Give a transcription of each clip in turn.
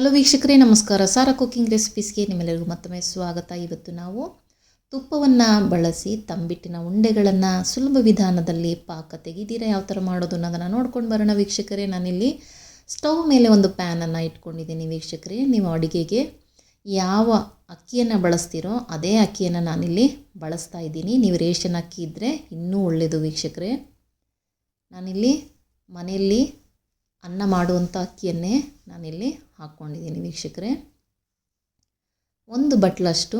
Hello ವೀಕ್ಷಕರೇ, ನಮಸ್ಕಾರ. Sara cooking ರೆಸಿಪೀಸ್ಗೆ ನಿಮ್ಮೆಲ್ಲರಿಗೂ ಮತ್ತೊಮ್ಮೆ ಸ್ವಾಗತ. ಇವತ್ತು ನಾವು ತುಪ್ಪವನ್ನು ಬಳಸಿ ತಂಬಿಟ್ಟಿನ ಉಂಡೆಗಳನ್ನು ಸುಲಭ ವಿಧಾನದಲ್ಲಿ ಪಾಕ ತೆಗೆದಿರ ಯಾವ ಥರ ಮಾಡೋದು ಅನ್ನೋದನ್ನು ನೋಡ್ಕೊಂಡು ಬರೋಣ ವೀಕ್ಷಕರೇ. ನಾನಿಲ್ಲಿ ಸ್ಟವ್ ಮೇಲೆ ಒಂದು ಪ್ಯಾನನ್ನು ಇಟ್ಕೊಂಡಿದ್ದೀನಿ ವೀಕ್ಷಕರೇ. ನೀವು ಅಡುಗೆಗೆ ಯಾವ ಅಕ್ಕಿಯನ್ನು ಬಳಸ್ತೀರೋ ಅದೇ ಅಕ್ಕಿಯನ್ನು ನಾನಿಲ್ಲಿ ಬಳಸ್ತಾ ಇದ್ದೀನಿ. ನೀವು ರೇಷನ್ ಅಕ್ಕಿ ಇದ್ದರೆ ಇನ್ನೂ ಒಳ್ಳೆಯದು ವೀಕ್ಷಕರೇ. ನಾನಿಲ್ಲಿ ಮನೆಯಲ್ಲಿ ಅನ್ನ ಮಾಡುವಂಥ ಅಕ್ಕಿಯನ್ನೇ ನಾನಿಲ್ಲಿ ಹಾಕ್ಕೊಂಡಿದ್ದೀನಿ ವೀಕ್ಷಕರೇ. ಒಂದು ಬಟ್ಲಷ್ಟು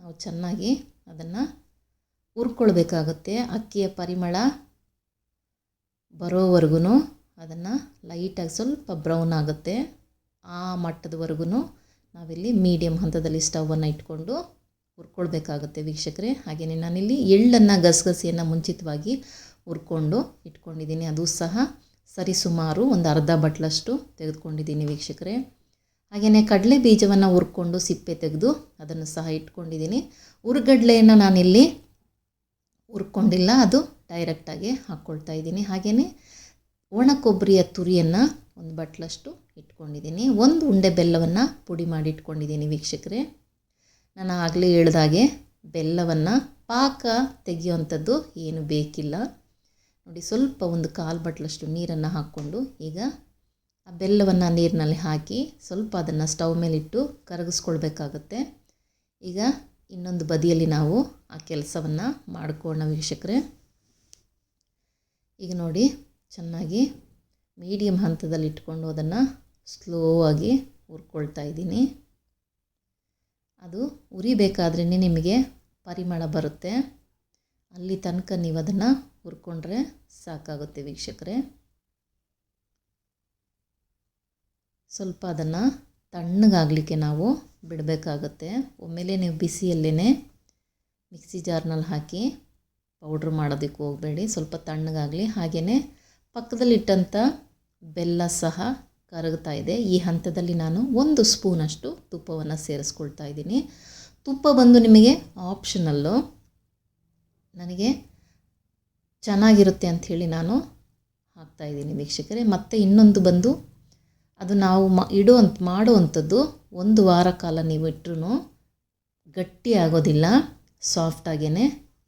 ನಾವು ಚೆನ್ನಾಗಿ ಅದನ್ನು ಹುರ್ಕೊಳ್ಬೇಕಾಗುತ್ತೆ. ಅಕ್ಕಿಯ ಪರಿಮಳ ಬರೋವರೆಗೂ ಅದನ್ನು ಲೈಟಾಗಿ ಸ್ವಲ್ಪ ಬ್ರೌನ್ ಆಗುತ್ತೆ. ಆ ಮಟ್ಟದವರೆಗೂ ನಾವಿಲ್ಲಿ ಮೀಡಿಯಮ್ ಹಂತದಲ್ಲಿ ಸ್ಟವನ್ನು ಇಟ್ಕೊಂಡು ಹುರ್ಕೊಳ್ಬೇಕಾಗುತ್ತೆ ವೀಕ್ಷಕರೇ. ಹಾಗೆಯೇ ನಾನಿಲ್ಲಿ ಎಳ್ಳನ್ನು ಗಸಗಸಿಯನ್ನು ಮುಂಚಿತವಾಗಿ ಹುರ್ಕೊಂಡು ಇಟ್ಕೊಂಡಿದ್ದೀನಿ. ಅದು ಸಹ ಸರಿಸುಮಾರು ಒಂದು ಅರ್ಧ ಬಟ್ಲಷ್ಟು ತೆಗೆದುಕೊಂಡಿದ್ದೀನಿ ವೀಕ್ಷಕರೇ. ಹಾಗೆಯೇ ಕಡಲೆ ಬೀಜವನ್ನು ಹುರ್ಕೊಂಡು ಸಿಪ್ಪೆ ತೆಗೆದು ಅದನ್ನು ಸಹ ಇಟ್ಕೊಂಡಿದ್ದೀನಿ. ಹುರ್ಗಡ್ಲೆಯನ್ನು ನಾನಿಲ್ಲಿ ಹುರ್ಕೊಂಡಿಲ್ಲ, ಅದು ಡೈರೆಕ್ಟಾಗಿ ಹಾಕ್ಕೊಳ್ತಾ ಇದ್ದೀನಿ. ಹಾಗೆಯೇ ಒಣ ಕೊಬ್ಬರಿಯ ತುರಿಯನ್ನು ಒಂದು ಬಟ್ಲಷ್ಟು ಇಟ್ಕೊಂಡಿದ್ದೀನಿ. ಒಂದು ಉಂಡೆ ಬೆಲ್ಲವನ್ನು ಪುಡಿ ಮಾಡಿ ಇಟ್ಕೊಂಡಿದ್ದೀನಿ ವೀಕ್ಷಕರೇ. ನಾನು ಆಗಲೇ ಹೇಳ್ದಾಗೆ ಬೆಲ್ಲವನ್ನು ಪಾಕ ತೆಗೆಯುವಂಥದ್ದು ಏನು ಬೇಕಿಲ್ಲ. ನೋಡಿ, ಸ್ವಲ್ಪ ಒಂದು ಕಾಲು ಬಟ್ಲಷ್ಟು ನೀರನ್ನು ಹಾಕ್ಕೊಂಡು ಈಗ ಆ ಬೆಲ್ಲವನ್ನು ನೀರಿನಲ್ಲಿ ಹಾಕಿ ಸ್ವಲ್ಪ ಅದನ್ನು ಸ್ಟವ್ ಮೇಲಿಟ್ಟು ಕರಗಿಸ್ಕೊಳ್ಬೇಕಾಗತ್ತೆ. ಈಗ ಇನ್ನೊಂದು ಬದಿಯಲ್ಲಿ ನಾವು ಆ ಕೆಲಸವನ್ನು ಮಾಡ್ಕೋಣ ವೀಕ್ಷಕರೇ. ಈಗ ನೋಡಿ, ಚೆನ್ನಾಗಿ ಮೀಡಿಯಮ್ ಹಂತದಲ್ಲಿ ಇಟ್ಕೊಂಡು ಅದನ್ನು ಸ್ಲೋ ಆಗಿ ಹುರ್ಕೊಳ್ತಾ ಇದ್ದೀನಿ. ಅದು ಉರಿಬೇಕಾದ್ರೇ ನಿಮಗೆ ಪರಿಮಳ ಬರುತ್ತೆ. ಅಲ್ಲಿ ತನಕ ನೀವು ಅದನ್ನು ಹುರ್ಕೊಂಡ್ರೆ ಸಾಕಾಗುತ್ತೆ ವೀಕ್ಷಕರೇ. ಸ್ವಲ್ಪ ಅದನ್ನು ತಣ್ಣಗಾಗಲಿಕ್ಕೆ ನಾವು ಬಿಡಬೇಕಾಗತ್ತೆ. ಒಮ್ಮೆಲೇ ನೀವು ಬಿಸಿಯಲ್ಲೇ ಮಿಕ್ಸಿ ಜಾರ್ನಲ್ಲಿ ಹಾಕಿ ಪೌಡ್ರ್ ಮಾಡೋದಕ್ಕೆ ಹೋಗಬೇಡಿ. ಸ್ವಲ್ಪ ತಣ್ಣಗಾಗಲಿ. ಹಾಗೆಯೇ ಪಕ್ಕದಲ್ಲಿಟ್ಟಂಥ ಬೆಲ್ಲ ಸಹ ಕರಗ್ತಾ ಇದೆ. ಈ ಹಂತದಲ್ಲಿ ನಾನು ಒಂದು ಸ್ಪೂನಷ್ಟು ತುಪ್ಪವನ್ನು ಸೇರಿಸ್ಕೊಳ್ತಾ ಇದ್ದೀನಿ. ತುಪ್ಪ ಬಂದು ನಿಮಗೆ ಆಪ್ಷನಲ್ಲು ನನಗೆ ಚೆನ್ನಾಗಿರುತ್ತೆ ಅಂಥೇಳಿ ನಾನು ಹಾಕ್ತಾಯಿದ್ದೀನಿ ವೀಕ್ಷಕರೇ. ಮತ್ತು ಇನ್ನೊಂದು ಬಂದು ಅದು ನಾವು ಮ ಇಡುವಂಥ ಮಾಡುವಂಥದ್ದು ಒಂದು ವಾರ ಕಾಲ ನೀವು ಇಟ್ಟರು ಗಟ್ಟಿ ಆಗೋದಿಲ್ಲ ಸಾಫ್ಟಾಗೇ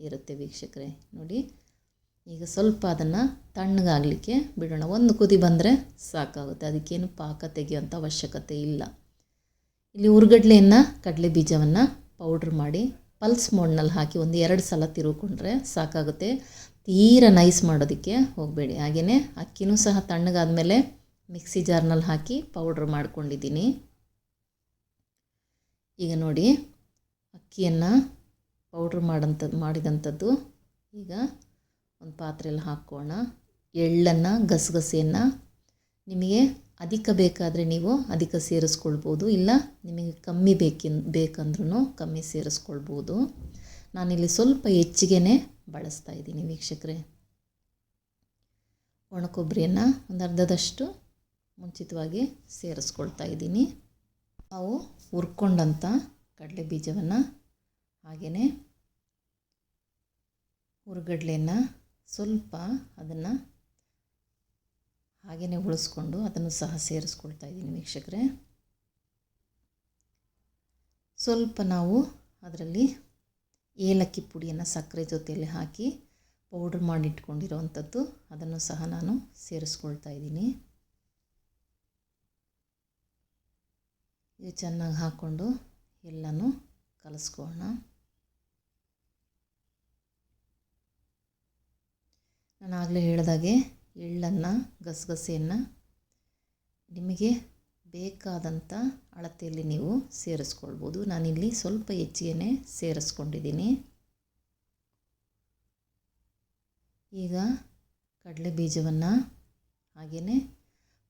ಇರುತ್ತೆ ವೀಕ್ಷಕರೇ. ನೋಡಿ, ಈಗ ಸ್ವಲ್ಪ ಅದನ್ನು ತಣ್ಣಗಾಗಲಿಕ್ಕೆ ಬಿಡೋಣ. ಒಂದು ಕುದಿ ಬಂದರೆ ಸಾಕಾಗುತ್ತೆ. ಅದಕ್ಕೇನು ಪಾಕ ತೆಗೆಯುವಂಥ ಅವಶ್ಯಕತೆ ಇಲ್ಲ. ಇಲ್ಲಿ ಉರ್ಗಡ್ಲೆಯನ್ನು ಕಡಲೆ ಬೀಜವನ್ನು ಪೌಡ್ರ್ ಮಾಡಿ ಪಲ್ಸ್ ಮೋಡ್ನಲ್ಲಿ ಹಾಕಿ ಒಂದು ಎರಡು ಸಲ ತಿರುಕೊಂಡ್ರೆ ಸಾಕಾಗುತ್ತೆ. ತೀರ ನೈಸ್ ಮಾಡೋದಕ್ಕೆ ಹೋಗಬೇಡಿ. ಹಾಗೆಯೇ ಅಕ್ಕಿನೂ ಸಹ ತಣ್ಣಗಾದ ಮೇಲೆ ಮಿಕ್ಸಿ ಜಾರ್ನಲ್ಲಿ ಹಾಕಿ ಪೌಡ್ರ್ ಮಾಡ್ಕೊಂಡಿದ್ದೀನಿ. ಈಗ ನೋಡಿ, ಅಕ್ಕಿಯನ್ನು ಪೌಡ್ರ್ ಮಾಡೋಂಥದ್ದು ಮಾಡಿದಂಥದ್ದು. ಈಗ ಒಂದು ಪಾತ್ರೆಯಲ್ಲಿ ಹಾಕ್ಕೋಣ ಎಳ್ಳನ್ನು, ಗಸಗಸೆಯನ್ನು ನಿಮಗೆ ಅಧಿಕ ಬೇಕಾದರೆ ನೀವು ಅಧಿಕ ಸೇರಿಸ್ಕೊಳ್ಬೋದು. ಇಲ್ಲ, ನಿಮಗೆ ಕಮ್ಮಿ ಬೇಕಿನ್ ಬೇಕಂದ್ರೂ ಕಮ್ಮಿ ಸೇರಿಸ್ಕೊಳ್ಬೋದು. ನಾನಿಲ್ಲಿ ಸ್ವಲ್ಪ ಹೆಚ್ಚಿಗೆ ಬಳಸ್ತಾ ಇದ್ದೀನಿ ವೀಕ್ಷಕರೇ. ಒಣ ಕೊಬ್ಬರಿಯನ್ನು ಒಂದು ಅರ್ಧದಷ್ಟು ಮುಂಚಿತವಾಗಿ ಸೇರಿಸ್ಕೊಳ್ತಾ ಇದ್ದೀನಿ. ನಾವು ಹುರ್ಕೊಂಡಂಥ ಕಡಲೆ ಬೀಜವನ್ನು ಹಾಗೆಯೇ ಹುರ್ಗಡ್ಲೆಯನ್ನು ಸ್ವಲ್ಪ ಅದನ್ನು ಹಾಗೆಯೇ ಉಳಿಸ್ಕೊಂಡು ಅದನ್ನು ಸಹ ಸೇರಿಸ್ಕೊಳ್ತಾ ಇದ್ದೀನಿ ವೀಕ್ಷಕರೇ. ಸ್ವಲ್ಪ ನಾವು ಅದರಲ್ಲಿ ಏಲಕ್ಕಿ ಪುಡಿಯನ್ನು ಸಕ್ಕರೆ ಜೊತೆಯಲ್ಲಿ ಹಾಕಿ ಪೌಡ್ರ್ ಮಾಡಿಟ್ಕೊಂಡಿರೋವಂಥದ್ದು, ಅದನ್ನು ಸಹ ನಾನು ಸೇರಿಸ್ಕೊಳ್ತಾ ಇದ್ದೀನಿ. ಇದು ಚೆನ್ನಾಗಿ ಹಾಕ್ಕೊಂಡು ಎಲ್ಲನೂ ಕಲಿಸ್ಕೊಳ್ಳೋಣ. ನಾನು ಆಗಲೇ ಹೇಳಿದಾಗೆ ಎಳ್ಳನ್ನು, ಗಸಗಸೆಯನ್ನು ನಿಮಗೆ ಬೇಕಾದಂಥ ಅಳತೆಯಲ್ಲಿ ನೀವು ಸೇರಿಸ್ಕೊಳ್ಬೋದು. ನಾನಿಲ್ಲಿ ಸ್ವಲ್ಪ ಹೆಚ್ಚಿಗೆ ಸೇರಿಸ್ಕೊಂಡಿದ್ದೀನಿ. ಈಗ ಕಡಲೆ ಬೀಜವನ್ನು ಹಾಗೆಯೇ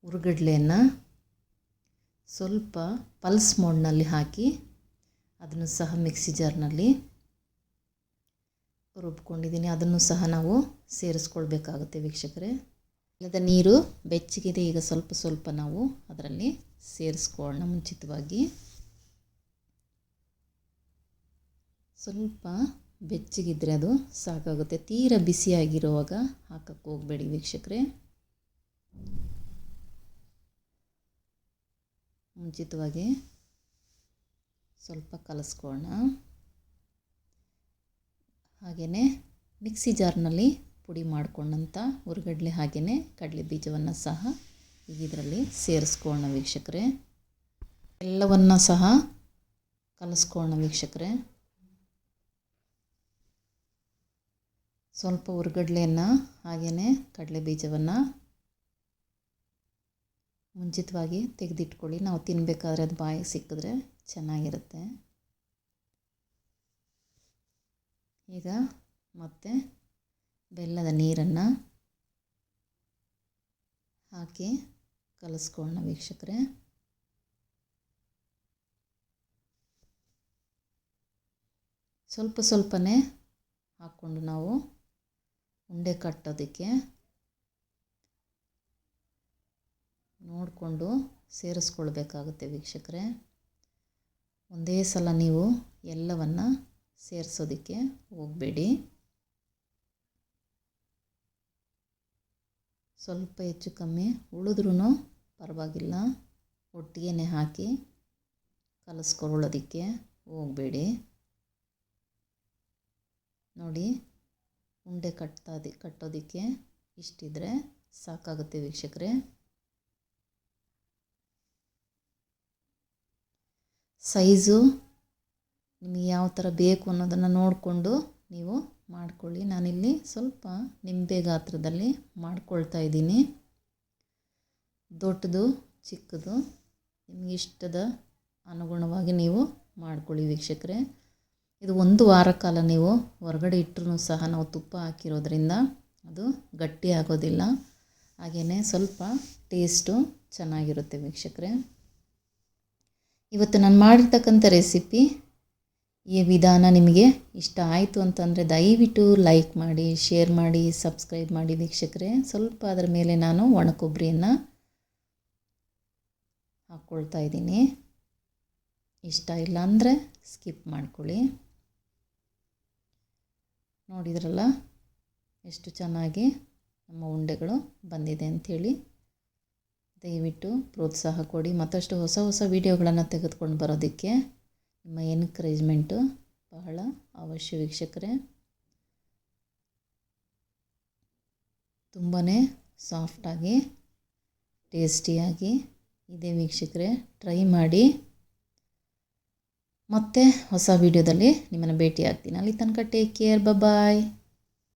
ಉರುಗಡ್ಲೆಯನ್ನು ಸ್ವಲ್ಪ ಪಲ್ಸ್ ಮೋಡ್ನಲ್ಲಿ ಹಾಕಿ ಅದನ್ನು ಸಹ ಮಿಕ್ಸಿ ಜಾರ್ನಲ್ಲಿ ರುಬ್ಕೊಂಡಿದ್ದೀನಿ. ಅದನ್ನು ಸಹ ನಾವು ಸೇರಿಸ್ಕೊಳ್ಬೇಕಾಗುತ್ತೆ ವೀಕ್ಷಕರೇ. ಇಲ್ಲದ ನೀರು ಬೆಚ್ಚಗಿದೆ. ಈಗ ಸ್ವಲ್ಪ ಸ್ವಲ್ಪ ನಾವು ಅದರಲ್ಲಿ ಸೇರಿಸ್ಕೊಳ್ಳೋಣ ಮುಂಚಿತವಾಗಿ. ಸ್ವಲ್ಪ ಬೆಚ್ಚಗಿದ್ರೆ ಅದು ಸಾಕಾಗುತ್ತೆ. ತೀರ ಬಿಸಿಯಾಗಿರುವಾಗ ಹಾಕಕ್ಕೆ ಹೋಗಬೇಡಿ ವೀಕ್ಷಕರೇ. ಮುಂಚಿತವಾಗಿ ಸ್ವಲ್ಪ ಕಲಿಸ್ಕೊಳ್ಳೋಣ. ಹಾಗೆಯೇ ಮಿಕ್ಸಿ ಜಾರ್ನಲ್ಲಿ ಪುಡಿ ಮಾಡ್ಕೊಂಡಂಥ ಹುರ್ಗಡ್ಲೆ ಹಾಗೆಯೇ ಕಡಲೆ ಬೀಜವನ್ನು ಸಹ ಇದರಲ್ಲಿ ಸೇರಿಸ್ಕೊಳ್ಳೋಣ ವೀಕ್ಷಕರೇ. ಎಲ್ಲವನ್ನು ಸಹ ಕಲಿಸ್ಕೊಳ್ಳೋಣ ವೀಕ್ಷಕರೇ. ಸ್ವಲ್ಪ ಹುರ್ಗಡ್ಲೆಯನ್ನು ಹಾಗೆಯೇ ಕಡಲೆ ಬೀಜವನ್ನು ಮುಂಚಿತವಾಗಿ ತೆಗೆದಿಟ್ಕೊಳ್ಳಿ. ನಾವು ತಿನ್ನಬೇಕಾದ್ರೆ ಅದು ಬಾಯಿಗೆ ಸಿಕ್ಕಿದ್ರೆ ಚೆನ್ನಾಗಿರುತ್ತೆ. ಈಗ ಮತ್ತೆ ಬೆಲ್ಲದ ನೀರನ್ನು ಹಾಕಿ ಕಲಿಸ್ಕೊಳ್ಳೋಣ ವೀಕ್ಷಕರೇ. ಸ್ವಲ್ಪ ಸ್ವಲ್ಪನೇ ಹಾಕ್ಕೊಂಡು ನಾವು ಉಂಡೆ ಕಟ್ಟೋದಕ್ಕೆ ನೋಡಿಕೊಂಡು ಸೇರಿಸ್ಕೊಳ್ಬೇಕಾಗುತ್ತೆ ವೀಕ್ಷಕರೇ. ಒಂದೇ ಸಲ ನೀವು ಎಲ್ಲವನ್ನು ಸೇರಿಸೋದಕ್ಕೆ ಹೋಗಬೇಡಿ. ಸ್ವಲ್ಪ ಹೆಚ್ಚು ಕಮ್ಮಿ ಉಳಿದ್ರೂ ಪರವಾಗಿಲ್ಲ. ಒಟ್ಟಿಗೆ ಹಾಕಿ ಕಲಸ್ಕೊಳ್ಳೋದಕ್ಕೆ ಹೋಗಬೇಡಿ. ನೋಡಿ ಉಂಡೆ ಕಟ್ತಾದಿ ಕಟ್ಟೋದಕ್ಕೆ ಇಷ್ಟಿದ್ರೆ ಸಾಕಾಗುತ್ತೆ ವೀಕ್ಷಕರೇ. ಸೈಜು ನಿಮಗೆ ಯಾವ ಥರ ಬೇಕು ಅನ್ನೋದನ್ನು ನೋಡಿಕೊಂಡು ನೀವು ಮಾಡ್ಕೊಳ್ಳಿ. ನಾನಿಲ್ಲಿ ಸ್ವಲ್ಪ ನಿಂಬೆ ಗಾತ್ರದಲ್ಲಿ ಮಾಡ್ಕೊಳ್ತಾ ಇದ್ದೀನಿ. ದೊಡ್ಡದು, ಚಿಕ್ಕದು, ನಿಮಗೆ ಇಷ್ಟದ ಅನುಗುಣವಾಗಿ ನೀವು ಮಾಡ್ಕೊಳ್ಳಿ ವೀಕ್ಷಕರೇ. ಇದು ಒಂದು ವಾರ ಕಾಲ ನೀವು ಹೊರಗಡೆ ಇಟ್ಟರೂ ಸಹ ನಾವು ತುಪ್ಪ ಹಾಕಿರೋದ್ರಿಂದ ಅದು ಗಟ್ಟಿ ಆಗೋದಿಲ್ಲ. ಹಾಗೆಯೇ ಸ್ವಲ್ಪ ಟೇಸ್ಟು ಚೆನ್ನಾಗಿರುತ್ತೆ ವೀಕ್ಷಕರೇ. ಇವತ್ತು ನಾನು ಮಾಡಿರ್ತಕ್ಕಂಥ ರೆಸಿಪಿ ಈ ವಿಧಾನ ನಿಮಗೆ ಇಷ್ಟ ಆಯಿತು ಅಂತಂದರೆ ದಯವಿಟ್ಟು ಲೈಕ್ ಮಾಡಿ, ಶೇರ್ ಮಾಡಿ, ಸಬ್ಸ್ಕ್ರೈಬ್ ಮಾಡಿ ವೀಕ್ಷಕರೇ. ಸ್ವಲ್ಪ ಅದರ ಮೇಲೆ ನಾನು ಒಣ ಕೊಬ್ಬರಿಯನ್ನು ಹಾಕ್ಕೊಳ್ತಾ ಇದ್ದೀನಿ. ಇಷ್ಟ ಇಲ್ಲ ಅಂದರೆ ಸ್ಕಿಪ್ ಮಾಡ್ಕೊಳ್ಳಿ. ನೋಡಿದ್ರಲ್ಲ ಎಷ್ಟು ಚೆನ್ನಾಗಿ ನಮ್ಮ ಉಂಡೆಗಳು ಬಂದಿದೆ ಅಂಥೇಳಿ ದಯವಿಟ್ಟು ಪ್ರೋತ್ಸಾಹ ಕೊಡಿ. ಮತ್ತಷ್ಟು ಹೊಸ ಹೊಸ ವೀಡಿಯೋಗಳನ್ನು ತೆಗೆದುಕೊಂಡು ಬರೋದಕ್ಕೆ ನಿಮ್ಮ ಎನ್ಕರೇಜ್ಮೆಂಟು ಬಹಳ ಅವಶ್ಯ ವೀಕ್ಷಕರೇ. ತುಂಬಾ ಸಾಫ್ಟಾಗಿ ಟೇಸ್ಟಿಯಾಗಿ ಇದೆ ವೀಕ್ಷಕರೇ. ಟ್ರೈ ಮಾಡಿ. ಮತ್ತೆ ಹೊಸ ವೀಡಿಯೋದಲ್ಲಿ ನಿಮ್ಮನ್ನು ಭೇಟಿಯಾಗ್ತೀನಿ. ಅಲ್ಲಿ ತನಕ ಟೇಕ್ ಕೇರ್ ಬಾಯ್